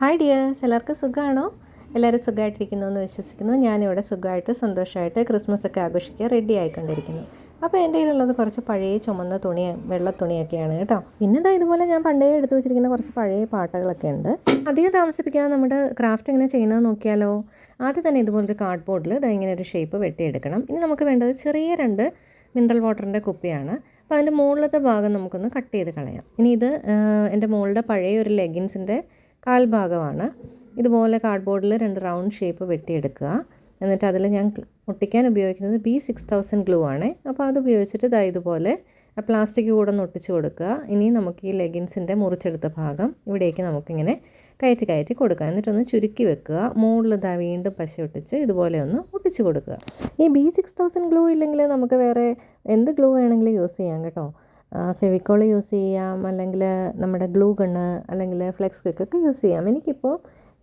Hi dears എല്ലാവർക്കും സുഖമാണോ എല്ലാവരും സുഖമായിട്ടിരിക്കുന്നു എന്ന് വിശ്വസിക്കുന്നു. ഞാനിവിടെ സുഖമായിട്ട് സന്തോഷമായിട്ട് ക്രിസ്മസ് ഒക്കെ ആഘോഷിക്കുക റെഡി ആയിക്കൊണ്ടിരിക്കുന്നു. അപ്പോൾ എന്റെ കയ്യിലുള്ളത് കുറച്ച് പഴയ ചുമന്ന തുണി വെള്ള തുണിയൊക്കെയാണ് കേട്ടോ. പിന്നെ ഇതാ ഇതുപോലെ ഞാൻ പണ്ടേ എടുത്തു വെച്ചിരിക്കുന്ന കുറച്ച് പഴയ പാട്ടകളൊക്കെ ഉണ്ട്. അധികം താമസിപ്പിക്കാതെ നമ്മുടെ ക്രാഫ്റ്റ് എങ്ങനെ ചെയ്യുന്നത് നോക്കിയാലോ? ആദ്യം തന്നെ ഇതുപോലൊരു കാർഡ് ബോർഡിൽ ഇതാ ഇങ്ങനെ ഒരു ഷേപ്പ് വെട്ടിയെടുക്കണം. ഇനി നമുക്ക് വേണ്ടത് ചെറിയ രണ്ട് മിനറൽ വാട്ടറിന്റെ കുപ്പിയാണ്. അപ്പോൾ അതിന്റെ മുകളിലത്തെ ഭാഗം നമുക്കൊന്ന് കട്ട് ചെയ്ത് കളയാം. ഇനി ഇത് എന്റെ മുകളുടെ പഴയ ഒരു ലെഗിൻസിന്റെ കാൽഭാഗമാണ്. ഇതുപോലെ കാർഡ്ബോർഡിൽ രണ്ട് റൗണ്ട് ഷേപ്പ് വെട്ടിയെടുക്കുക. എന്നിട്ട് അതിൽ ഞാൻ ഒട്ടിക്കാൻ ഉപയോഗിക്കുന്നത് ബി സിക്സ് തൗസൻഡ് ഗ്ലൂ ആണ്. അപ്പോൾ അത് ഉപയോഗിച്ചിട്ട് ഇതാ ഇതുപോലെ പ്ലാസ്റ്റിക് കൂടെ ഒന്ന് ഒട്ടിച്ച് കൊടുക്കുക. ഇനി നമുക്ക് ഈ ലെഗിൻസിന്റെ മുറിച്ചെടുത്ത ഭാഗം ഇവിടേക്ക് നമുക്കിങ്ങനെ കയറ്റി കയറ്റി കൊടുക്കുക. എന്നിട്ടൊന്ന് ചുരുക്കി വെക്കുക. മുകളിൽ ഇതാ വീണ്ടും പശ ഒട്ടിച്ച് ഇതുപോലെ ഒന്ന് ഒട്ടിച്ച് കൊടുക്കുക. ഈ ബി സിക്സ് തൗസൻഡ് ഗ്ലൂ ഇല്ലെങ്കിൽ നമുക്ക് വേറെ എന്ത് ഗ്ലൂ വേണമെങ്കിലും യൂസ് ചെയ്യാം കേട്ടോ. ഫെവിക്കോൾ യൂസ് ചെയ്യാം അല്ലെങ്കിൽ നമ്മുടെ ഗ്ലൂ ഗണ്ണ് അല്ലെങ്കിൽ ഫ്ലെക്സ് ക്വിക്കൊക്കെ യൂസ് ചെയ്യാം. എനിക്കിപ്പോൾ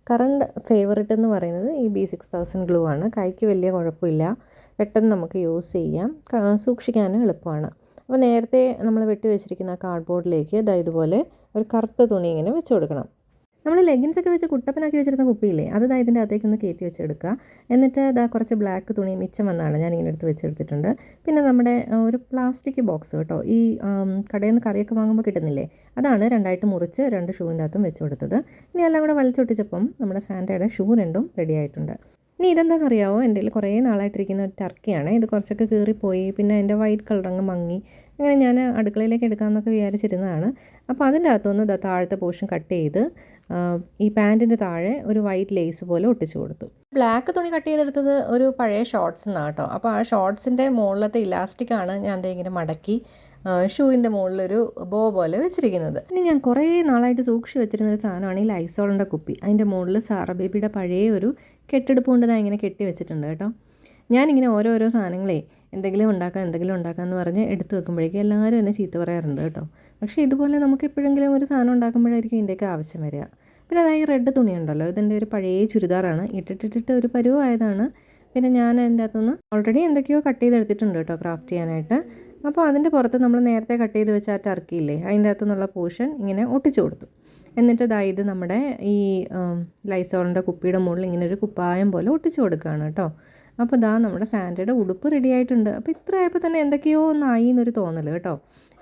കറണ്ട് ഫേവറേറ്റ് എന്ന് പറയുന്നത് ഈ ബി സിക്സ് തൗസൻഡ് ഗ്ലൂ ആണ്. കൈക്ക് വലിയ കുഴപ്പമില്ല. പെട്ടെന്ന് നമുക്ക് യൂസ് ചെയ്യാം. സൂക്ഷിക്കാനും എളുപ്പമാണ്. അപ്പോൾ നേരത്തെ നമ്മൾ വെട്ടി വെച്ചിരിക്കുന്ന കാർഡ്ബോർഡിലേക്ക് ഇതാ ഇതുപോലെ ഒരു കറുത്ത തുണി ഇങ്ങനെ വെച്ച് കൊടുക്കണം. നമ്മൾ ലെഗിൻസ് ഒക്കെ വെച്ച് കുട്ടപ്പനാക്കി വെച്ചിരുന്ന കുപ്പിയില്ലേ അത് ഇതാ ഇതിന്റെ അകത്തേക്ക് ഒന്ന് കയറ്റി വെച്ചെടുക്കുക എന്നിട്ട് ഇതാ കുറച്ച് ബ്ലാക്ക് തുണി മിച്ചം വന്നാണ് ഞാൻ ഇങ്ങനെ എടുത്ത് വെച്ചെടുത്തിട്ടുണ്ട്. പിന്നെ നമ്മുടെ ഒരു പ്ലാസ്റ്റിക് ബോക്സ് കേട്ടോ ഈ കടയിൽ നിന്ന് കറിയൊക്കെ വാങ്ങുമ്പോൾ കിട്ടുന്നില്ലേ അതാണ് രണ്ടായിട്ട് മുറിച്ച് രണ്ട് ഷൂവിന്റെ അകത്തും വെച്ച് കൊടുത്തത്. ഇനി എല്ലാം കൂടെ വലിച്ചൊട്ടിച്ചപ്പം നമ്മുടെ സാന്റയുടെ ഷൂ രണ്ടും റെഡി ആയിട്ടുണ്ട്. ഇനി ഇതെന്താണെന്ന് അറിയാമോ എന്റെ കയ്യിൽ കുറേ നാളായിട്ടിരിക്കുന്ന ഒരു ടർക്കിയാണ് ഇത് കുറച്ചൊക്കെ കീറിപ്പോയി പിന്നെ അതിന്റെ വൈറ്റ് കളർ അങ്ങ് മങ്ങി. അങ്ങനെ ഞാൻ അടുക്കളയിലേക്ക് എടുക്കാമെന്നൊക്കെ വിചാരിച്ചിരുന്നതാണ്. അപ്പോൾ അതിന്റെ അകത്തുനിന്ന് താഴത്തെ പോർഷൻ കട്ട് ചെയ്ത് ഈ പാന്റിന്റെ താഴെ ഒരു വൈറ്റ് ലേസ് പോലെ ഒട്ടിച്ചു കൊടുത്തു. ബ്ലാക്ക് തുണി കട്ട് ചെയ്തെടുത്തത് ഒരു പഴയ ഷോർട്സ് എന്നാണ് കേട്ടോ. അപ്പോൾ ആ ഷോർട്സിന്റെ മുകളിലത്തെ ഇലാസ്റ്റിക്കാണ് ഞാൻ ദേ ഇങ്ങനെ മടക്കി ഷൂവിന്റെ മുകളിലൊരു ബോ പോലെ വെച്ചിരിക്കുന്നത്. ഇനി ഞാൻ കുറേ നാളായിട്ട് സൂക്ഷിച്ച് വെച്ചിരുന്ന ഒരു സാധനമാണ് ഈ ലൈസോളിന്റെ കുപ്പി. അതിന്റെ മുകളിൽ സാറ ബേബിയുടെ പഴയ ഒരു കെട്ടെടുപ്പ് കൊണ്ട് ഞാൻ ഇങ്ങനെ കെട്ടി വെച്ചിട്ടുണ്ട് കേട്ടോ. ഞാനിങ്ങനെ ഓരോരോ സാധനങ്ങളെ എന്തെങ്കിലും ഉണ്ടാക്കാം എന്തെങ്കിലും ഉണ്ടാക്കാം എന്ന് പറഞ്ഞ് എടുത്ത് വെക്കുമ്പോഴേക്കും എല്ലാവരും എന്നെ ചീത്ത പറയാറുണ്ട് കേട്ടോ. പക്ഷേ ഇതുപോലെ നമുക്ക് എപ്പോഴെങ്കിലും ഒരു സാധനം ഉണ്ടാക്കുമ്പോഴായിരിക്കും ഇതിന്റെയൊക്കെ ആവശ്യം വരിക. പിന്നെ അതായത് റെഡ് തുണി ഉണ്ടല്ലോ ഇതിന്റെ ഒരു പഴയ ചുരിദാറാണ്. ഇട്ടിട്ടിട്ടിട്ട് ഒരു പരുവായതാണ് പിന്നെ ഞാൻ അതിന്റെ അകത്തുനിന്ന് ഓൾറെഡി എന്തൊക്കെയോ കട്ട് ചെയ്തെടുത്തിട്ടുണ്ട് കേട്ടോ ക്രാഫ്റ്റ് ചെയ്യാനായിട്ട്. അപ്പോൾ അതിന്റെ പുറത്ത് നമ്മൾ നേരത്തെ കട്ട് ചെയ്ത് വെച്ച ആ ടർക്കിയില്ലേ അതിന്റെ അകത്തുനിന്നുള്ള പോർഷൻ ഇങ്ങനെ ഒട്ടിച്ചു കൊടുത്തു. എന്നിട്ട് ഇത് നമ്മുടെ ഈ ലൈസോളിന്റെ കുപ്പിയുടെ മുകളിൽ ഇങ്ങനെ ഒരു കുപ്പായം പോലെ ഒട്ടിച്ചു കൊടുക്കുകയാണ് കേട്ടോ. അപ്പോൾ ഇതാ നമ്മുടെ സാൻഡയുടെ ഉടുപ്പ് റെഡി ആയിട്ടുണ്ട്. അപ്പോൾ ഇത്ര ആയപ്പോൾ തന്നെ എന്തൊക്കെയോ ഒന്നായി എന്നൊരു തോന്നൽ കേട്ടോ.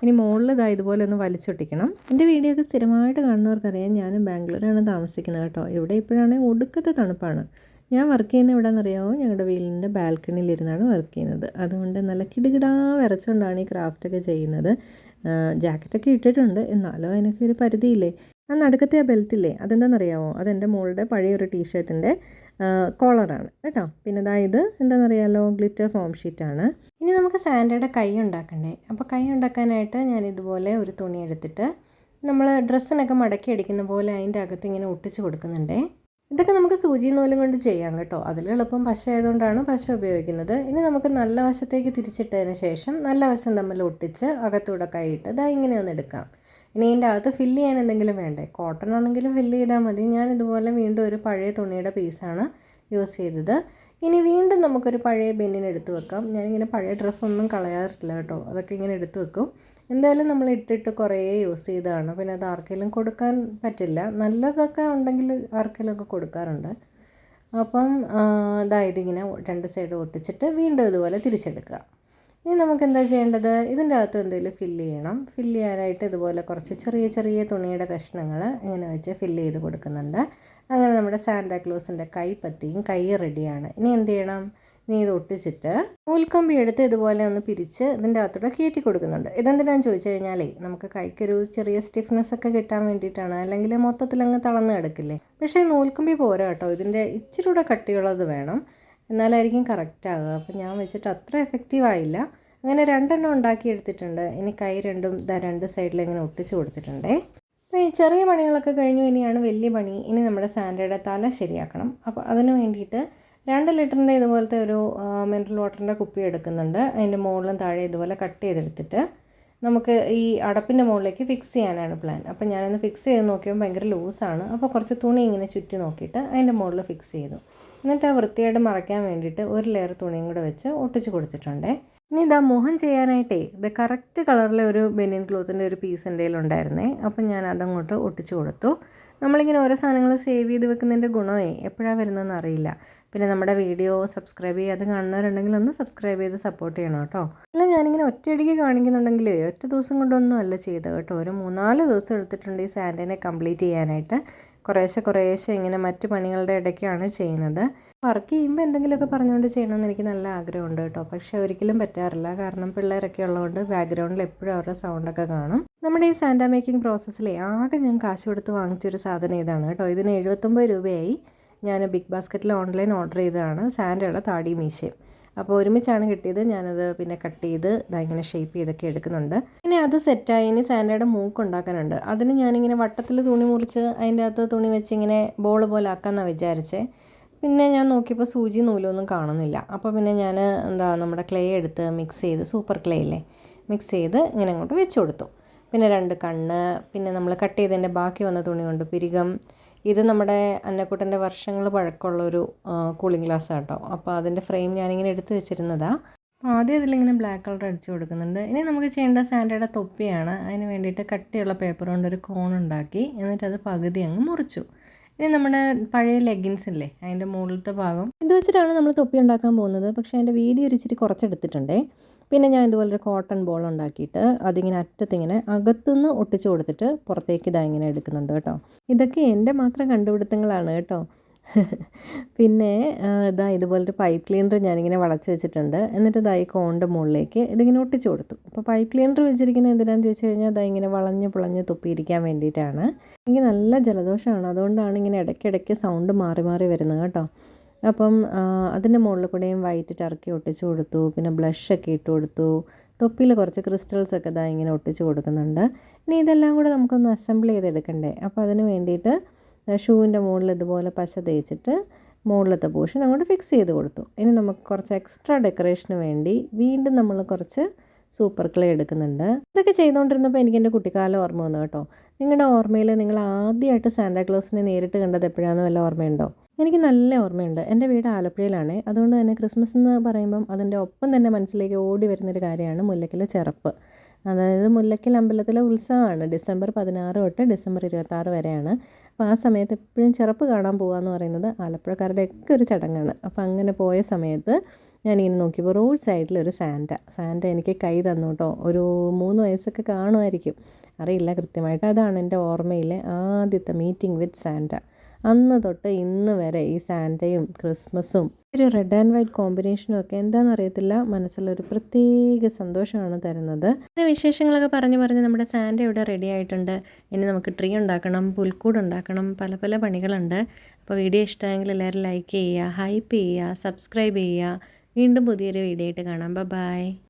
ഇനി മുകളിൽ ഇതാ ഇതുപോലെ ഒന്ന് വലിച്ചൊട്ടിക്കണം. എന്റെ വീഡിയോ ഒക്കെ സ്ഥിരമായിട്ട് കാണുന്നവർക്കറിയാം ഞാൻ ബാംഗ്ലൂരാണ് താമസിക്കുന്നത് കേട്ടോ. ഇവിടെ ഇപ്പോഴാണെങ്കിൽ ഒടുക്കത്തെ തണുപ്പാണ്. ഞാൻ വർക്ക് ചെയ്യുന്ന എവിടെയെന്നറിയാമോ ഞങ്ങളുടെ വീടിന്റെ ബാൽക്കണിയിലിരുന്നാണ് വർക്ക് ചെയ്യുന്നത്. അതുകൊണ്ട് നല്ല കിടുകിടാ വിറച്ചുകൊണ്ടാണ് ഈ ക്രാഫ്റ്റൊക്കെ ചെയ്യുന്നത്. ജാക്കറ്റൊക്കെ ഇട്ടിട്ടുണ്ട്. എന്നാലും അതിനൊക്കെ ഒരു പരിധിയില്ലേ? ആ നടുക്കത്തെ ആ ബെൽറ്റില്ലേ അതെന്താണെന്നറിയാമോ അതെന്റെ മോളുടെ പഴയ ഒരു ടീഷർട്ടിന്റെ കോളറാണ്. കേട്ടോ? പിന്നെ ഇതാ ഇത് അറിയാമല്ലോ ഗ്ലിറ്റർ ഫോം ഷീറ്റാണ്. ഇനി നമുക്ക് സാൻഡയുടെ കൈ ഉണ്ടാക്കണ്ടേ? അപ്പോൾ കൈ ഉണ്ടാക്കാനായിട്ട് ഞാൻ ഇതുപോലെ ഒരു തുണി എടുത്തിട്ട് നമ്മൾ ഡ്രസ്സിനൊക്കെ മടക്കി അടിക്കുന്ന പോലെ അതിന്റെ അകത്ത് ഇങ്ങനെ ഒട്ടിച്ച് കൊടുക്കുന്നുണ്ടേ. ഇതൊക്കെ നമുക്ക് സൂചി നൂലും കൊണ്ട് ചെയ്യാം കേട്ടോ. അതിൽ എളുപ്പം പശ ആയതുകൊണ്ടാണ് പശ ഉപയോഗിക്കുന്നത്. ഇനി നമുക്ക് നല്ല വശത്തേക്ക് തിരിച്ചിട്ടതിന് ശേഷം നല്ല വശം തമ്മിൽ ഒട്ടിച്ച് അകത്തൂടെ കൈയിട്ട് ഇതാ ഇങ്ങനെ ഒന്ന് എടുക്കാം. ഇനി ഇതിന്റെ അകത്ത് ഫില്ല് ചെയ്യാൻ എന്തെങ്കിലും വേണ്ടേ? കോട്ടൺ ആണെങ്കിലും ഫില്ല് ചെയ്താൽ മതി. ഞാൻ ഇതുപോലെ വീണ്ടും ഒരു പഴയ തുണിയുടെ പീസാണ് യൂസ് ചെയ്തത്. ഇനി വീണ്ടും നമുക്കൊരു പഴയ ബെന്നിന് എടുത്ത് വെക്കാം. ഞാനിങ്ങനെ പഴയ ഡ്രസ്സൊന്നും കളയാറില്ല കേട്ടോ. അതൊക്കെ ഇങ്ങനെ എടുത്ത് വെക്കും. എന്തായാലും നമ്മൾ ഇട്ടിട്ട് കുറേ യൂസ് ചെയ്തതാണ്. പിന്നെ അത് ആർക്കെങ്കിലും കൊടുക്കാൻ പറ്റില്ല. നല്ലതൊക്കെ ഉണ്ടെങ്കിൽ ആർക്കെങ്കിലും ഒക്കെ കൊടുക്കാറുണ്ട്. അപ്പം അതായത് ഇങ്ങനെ രണ്ട് സൈഡ് ഒട്ടിച്ചിട്ട് വീണ്ടും ഇതുപോലെ തിരിച്ചെടുക്കുക. ഇനി നമുക്ക് എന്താ ചെയ്യേണ്ടത്? ഇതിന്റെ അകത്ത് എന്തെങ്കിലും ഫില്ല് ചെയ്യണം. ഫില്ല് ചെയ്യാനായിട്ട് ഇതുപോലെ കുറച്ച് ചെറിയ ചെറിയ തുണിയുടെ കഷ്ണങ്ങൾ ഇങ്ങനെ വെച്ച് ഫില്ല് ചെയ്ത് കൊടുക്കുന്നുണ്ട്. അങ്ങനെ നമ്മുടെ സാന്താക്ലോസിന്റെ കൈപ്പത്തിയും കൈ റെഡിയാണ് ഇനി എന്ത് ചെയ്യണം? നീ ഇത് ഒട്ടിച്ചിട്ട് നൂൽക്കമ്പി എടുത്ത് ഇതുപോലെ ഒന്ന് പിരിച്ച് ഇതിന്റെ അകത്തൂടെ കയറ്റി കൊടുക്കുന്നുണ്ട്. ഇതെന്തിനാന്ന് ചോദിച്ചു കഴിഞ്ഞാലേ നമുക്ക് കൈക്കൊരു ചെറിയ സ്റ്റിഫ്നെസ് ഒക്കെ കിട്ടാൻ വേണ്ടിയിട്ടാണ്. അല്ലെങ്കിൽ മൊത്തത്തിൽ അങ്ങ് തളർന്ന് കിടക്കില്ലേ? പക്ഷേ നൂൽക്കമ്പി പോരാ കേട്ടോ ഇതിന്റെ ഇച്ചിരി കൂടെ കട്ടിയുള്ളത് വേണം. എന്നാലായിരിക്കും കറക്റ്റ് ആകുക അപ്പം ഞാൻ വെച്ചിട്ട് അത്ര എഫക്റ്റീവ് ആയില്ല. അങ്ങനെ രണ്ടെണ്ണം ഉണ്ടാക്കി എടുത്തിട്ടുണ്ട് ഇനി കൈ രണ്ടും ദാ രണ്ട് സൈഡിൽ ഇങ്ങനെ ഒട്ടിച്ച് കൊടുത്തിട്ടുണ്ടേ. അപ്പോൾ ഈ ചെറിയ പണികളൊക്കെ കഴിഞ്ഞു. ഇനിയാണ് വലിയ പണി. ഇനി നമ്മുടെ സാൻഡയുടെ തല ശരിയാക്കണം. അപ്പോൾ അതിന് വേണ്ടിയിട്ട് രണ്ട് ലിറ്ററിന്റെ ഇതുപോലത്തെ ഒരു മിനറൽ വാട്ടറിന്റെ കുപ്പി എടുക്കുന്നുണ്ട്. അതിന്റെ മുകളിലും താഴെ ഇതുപോലെ കട്ട് ചെയ്തെടുത്തിട്ട് നമുക്ക് ഈ അടപ്പിന്റെ മുകളിലേക്ക് ഫിക്സ് ചെയ്യാനാണ് പ്ലാൻ അപ്പോൾ ഞാനൊന്ന് ഫിക്സ് ചെയ്ത് നോക്കിയപ്പോൾ ഭയങ്കര ലൂസാണ് അപ്പോൾ കുറച്ച് തുണി ഇങ്ങനെ ചുറ്റി നോക്കിയിട്ട് അതിന്റെ മുകളിൽ ഫിക്സ് ചെയ്തു. എന്നിട്ട് ആ വൃത്തിയായിട്ട് മറയ്ക്കാൻ വേണ്ടിയിട്ട് ഒരു ലെയർ തുണിയും കൂടെ വെച്ച് ഒട്ടിച്ച് കൊടുത്തിട്ടുണ്ടേ. ഇനി ഇതാ മുഖം ചെയ്യാനായിട്ടേ ഇത് കറക്റ്റ് കളറിലെ ഒരു ബനിയൻ ക്ലോത്തിന്റെ ഒരു പീസ് എന്റെ ഉണ്ടായിരുന്നേ അപ്പം ഞാൻ അതങ്ങോട്ട് ഒട്ടിച്ച് കൊടുത്തു. നമ്മളിങ്ങനെ ഓരോ സാധനങ്ങൾ സേവ് ചെയ്ത് വെക്കുന്നതിന്റെ ഗുണമേ എപ്പോഴാണ് വരുന്നതെന്ന് അറിയില്ല. പിന്നെ നമ്മുടെ വീഡിയോ സബ്സ്ക്രൈബ് ചെയ്യാതെ കാണുന്നവരുണ്ടെങ്കിൽ ഒന്ന് സബ്സ്ക്രൈബ് ചെയ്ത് സപ്പോർട്ട് ചെയ്യണം കേട്ടോ. അല്ല ഞാനിങ്ങനെ ഒറ്റയടിക്ക് കാണിക്കുന്നുണ്ടെങ്കിൽ ഒറ്റ ദിവസം കൊണ്ടൊന്നും അല്ല ചെയ്തത് കേട്ടോ. ഒരു മൂന്നാൽ ദിവസം എടുത്തിട്ടുണ്ട് ഈ സാൻഡിനെ കംപ്ലീറ്റ് ചെയ്യാനായിട്ട്. കുറേശ്ശെ കുറേശ്ശെ ഇങ്ങനെ മറ്റു പണികളുടെ ഇടയ്ക്കാണ് ചെയ്യുന്നത്. വർക്ക് ചെയ്യുമ്പോൾ എന്തെങ്കിലുമൊക്കെ പറഞ്ഞുകൊണ്ട് ചെയ്യണമെന്ന് എനിക്ക് നല്ല ആഗ്രഹമുണ്ട് കേട്ടോ. പക്ഷേ ഒരിക്കലും പറ്റാറില്ല. കാരണം പിള്ളേരൊക്കെ ഉള്ളതുകൊണ്ട് ബാക്ക്ഗ്രൗണ്ടിൽ എപ്പോഴും അവരുടെ സൗണ്ടൊക്കെ കാണും. നമ്മുടെ ഈ സാൻഡ മേക്കിംഗ് പ്രോസസ്സിലെ ആകെ ഞാൻ കാശ് കൊടുത്ത് വാങ്ങിച്ചൊരു സാധനം ഇതാണ് കേട്ടോ. ഇതിന് എഴുപത്തൊമ്പത് രൂപയായി. ഞാൻ ബിഗ് ബാസ്ക്കറ്റിൽ ഓൺലൈൻ ഓർഡർ ചെയ്തതാണ്. സാൻഡയുടെ താടി മീശയും. അപ്പോൾ ഒരുമിച്ചാണ് കിട്ടിയത്. ഞാനത് പിന്നെ കട്ട് ചെയ്ത് ഇങ്ങനെ ഷേപ്പ് ചെയ്തൊക്കെ എടുക്കുന്നുണ്ട്. പിന്നെ അത് സെറ്റായി ഇനി സാൻഡയുടെ മൂക്ക് ഉണ്ടാക്കാനുണ്ട്. അതിന് ഞാനിങ്ങനെ വട്ടത്തിൽ തുണി മുറിച്ച് അതിന്റെ അകത്ത് തുണി വെച്ച് ഇങ്ങനെ ബോൾ പോലെ ആക്കാമെന്നാണ് വിചാരിച്ചേ. പിന്നെ ഞാൻ നോക്കിയപ്പോൾ സൂചി നൂലൊന്നും കാണുന്നില്ല. അപ്പോൾ പിന്നെ ഞാൻ എന്താ നമ്മുടെ ക്ലേ എടുത്ത് മിക്സ് ചെയ്ത് സൂപ്പർ ക്ലേ ഇല്ലേ മിക്സ് ചെയ്ത് ഇങ്ങനെ അങ്ങോട്ട് വെച്ച് കൊടുത്തു. പിന്നെ രണ്ട് കണ്ണ് പിന്നെ നമ്മൾ കട്ട് ചെയ്തതിന്റെ ബാക്കി വന്ന തുണി കൊണ്ട് പിരികം ഇത് നമ്മുടെ അന്നക്കുട്ടന്റെ വർഷങ്ങൾ പഴക്കമുള്ള ഒരു കൂളിംഗ് ഗ്ലാസ് കേട്ടോ അപ്പോൾ അതിന്റെ ഫ്രെയിം ഞാനിങ്ങനെ എടുത്ത് വെച്ചിരുന്നതാണ് ആദ്യം ഇതിലിങ്ങനെ ബ്ലാക്ക് കളർ അടിച്ചു കൊടുക്കുന്നുണ്ട്. ഇനി നമുക്ക് ചെയ്യേണ്ട സാൻഡയുടെ തൊപ്പിയാണ്. അതിന് വേണ്ടിയിട്ട് കട്ടിയുള്ള പേപ്പർ കൊണ്ട് ഒരു കോൺ ഉണ്ടാക്കി. എന്നിട്ട് അത് പകുതി അങ്ങ് മുറിച്ചു. ഇനി നമ്മുടെ പഴയ ലെഗിൻസ് ഇല്ലേ? അതിന്റെ മുകളിലത്തെ ഭാഗം. ഇത് വെച്ചിട്ടാണ് നമ്മൾ തൊപ്പി ഉണ്ടാക്കാൻ പോകുന്നത്. പക്ഷേ അതിന്റെ വീതി ഒരു ഇച്ചിരി കുറച്ചെടുത്തിട്ടുണ്ടേ. പിന്നെ ഞാൻ ഇതുപോലെ ഒരു കോട്ടൺ ബോൾ ഉണ്ടാക്കിയിട്ട് അതിങ്ങനെ അറ്റത്തിങ്ങനെ അകത്തുനിന്ന് ഒട്ടിച്ചു കൊടുത്തിട്ട് പുറത്തേക്ക് ഇതാ ഇങ്ങനെ എടുക്കുന്നുണ്ട് കേട്ടോ. ഇതൊക്കെ എന്റെ മാത്രം കണ്ടുപിടുത്തങ്ങളാണ് കേട്ടോ. പിന്നെ ഇതാ ഇതുപോലൊരു പൈപ്പ് ക്ലീനർ ഞാനിങ്ങനെ വളച്ച് വെച്ചിട്ടുണ്ട്. എന്നിട്ട് ഇതാ ഈ കോണിന്റെ മുകളിലേക്ക് ഇതിങ്ങനെ ഒട്ടിച്ചു കൊടുത്തു. അപ്പോൾ പൈപ്പ് ക്ലീനർ വെച്ചിരിക്കുന്നത് എന്തിനാണെന്ന് ചോദിച്ചു കഴിഞ്ഞാൽ ഇതാ ഇങ്ങനെ വളഞ്ഞ് പുളഞ്ഞ് തുപ്പിയിരിക്കാൻ വേണ്ടിയിട്ടാണ്. എനിക്ക് നല്ല ജലദോഷമാണ്. അതുകൊണ്ടാണ് ഇങ്ങനെ ഇടയ്ക്കിടയ്ക്ക് സൗണ്ട് മാറി മാറി വരുന്നത് കേട്ടോ. അപ്പം അതിന്റെ മുകളിൽ കൂടെയും വൈറ്റ് ടർക്കി ഒട്ടിച്ചു കൊടുത്തു. പിന്നെ ബ്ലഷൊക്കെ ഇട്ട് കൊടുത്തു. തൊപ്പിയിൽ കുറച്ച് ക്രിസ്റ്റൽസ് ഒക്കെ ഇതാ ഇങ്ങനെ ഒട്ടിച്ചു കൊടുക്കുന്നുണ്ട്. ഇനി ഇതെല്ലാം കൂടെ നമുക്കൊന്ന് അസംബിൾ ചെയ്തെടുക്കണ്ടേ? അപ്പോൾ അതിന് വേണ്ടിയിട്ട് ഷൂവിന്റെ മുകളിൽ ഇതുപോലെ പശ തേച്ചിട്ട് മുകളിലത്തെ പോർഷൻ അങ്ങോട്ട് ഫിക്സ് ചെയ്ത് കൊടുത്തു. ഇനി നമുക്ക് കുറച്ച് എക്സ്ട്രാ ഡെക്കറേഷന് വേണ്ടി വീണ്ടും നമ്മൾ കുറച്ച് സൂപ്പർ ക്ലേ എടുക്കുന്നുണ്ട്. ഇതൊക്കെ ചെയ്തുകൊണ്ടിരുന്നപ്പോൾ എനിക്ക് എന്റെ കുട്ടിക്കാലം ഓർമ്മ വന്നു കേട്ടോ. നിങ്ങളുടെ ഓർമ്മയിൽ നിങ്ങൾ ആദ്യമായിട്ട് സാന്താക്ലോസിനെ നേരിട്ട് കണ്ടത് എപ്പോഴാണെന്ന് വല്ല ഓർമ്മയുണ്ടോ? എനിക്ക് നല്ല ഓർമ്മയുണ്ട്. എന്റെ വീട് ആലപ്പുഴയിലാണ്. അതുകൊണ്ട് തന്നെ ക്രിസ്മസ് എന്ന് പറയുമ്പം അതിന്റെ ഒപ്പം തന്നെ മനസ്സിലേക്ക് ഓടി വരുന്നൊരു കാര്യമാണ് മുല്ലക്കിലെ ചെറുപ്പ്. അതായത് മുല്ലക്കൽ അമ്പലത്തിലെ ഉത്സവമാണ്. ഡിസംബർ പതിനാറ് തൊട്ട് ഡിസംബർ ഇരുപത്താറ് വരെയാണ്. അപ്പോൾ ആ സമയത്ത് എപ്പോഴും ചെറുപ്പ് കാണാൻ പോകുക എന്ന് പറയുന്നത് ആലപ്പുഴക്കാരുടെയൊക്കെ ഒരു ചടങ്ങാണ്. അപ്പോൾ അങ്ങനെ പോയ സമയത്ത് ഞാനിങ്ങനെ നോക്കിയപ്പോൾ റോഡ് സൈഡിൽ ഒരു സാന്റ സാന്റ എനിക്ക് കൈ തന്നു കേട്ടോ ഒരു മൂന്ന് വയസ്സൊക്കെ കാണുമായിരിക്കും. അറിയില്ല കൃത്യമായിട്ട് അതാണ് എന്റെ ഓർമ്മയിലെ ആദ്യത്തെ മീറ്റിംഗ് വിത്ത് സാന്റ അന്ന് തൊട്ട് ഇന്ന് വരെ ഈ സാന്റയും ക്രിസ്മസും ഒരു റെഡ് ആൻഡ് വൈറ്റ് കോമ്പിനേഷനും ഒക്കെ എന്താണെന്ന് അറിയത്തില്ല. മനസ്സിലൊരു പ്രത്യേക സന്തോഷമാണ് തരുന്നത്. പിന്നെ വിശേഷങ്ങളൊക്കെ പറഞ്ഞു പറഞ്ഞ് നമ്മുടെ സാൻഡ ഇവിടെ റെഡി ആയിട്ടുണ്ട്. ഇനി നമുക്ക് ട്രീ ഉണ്ടാക്കണം പുൽക്കൂട് ഉണ്ടാക്കണം പല പല പണികളുണ്ട്. അപ്പോൾ വീഡിയോ ഇഷ്ടമായെങ്കിൽ എല്ലാവരും ലൈക്ക് ചെയ്യുക ഹൈപ്പ് ചെയ്യുക സബ്സ്ക്രൈബ് ചെയ്യുക. വീണ്ടും പുതിയൊരു വീഡിയോ ആയിട്ട് കാണാം. ബൈ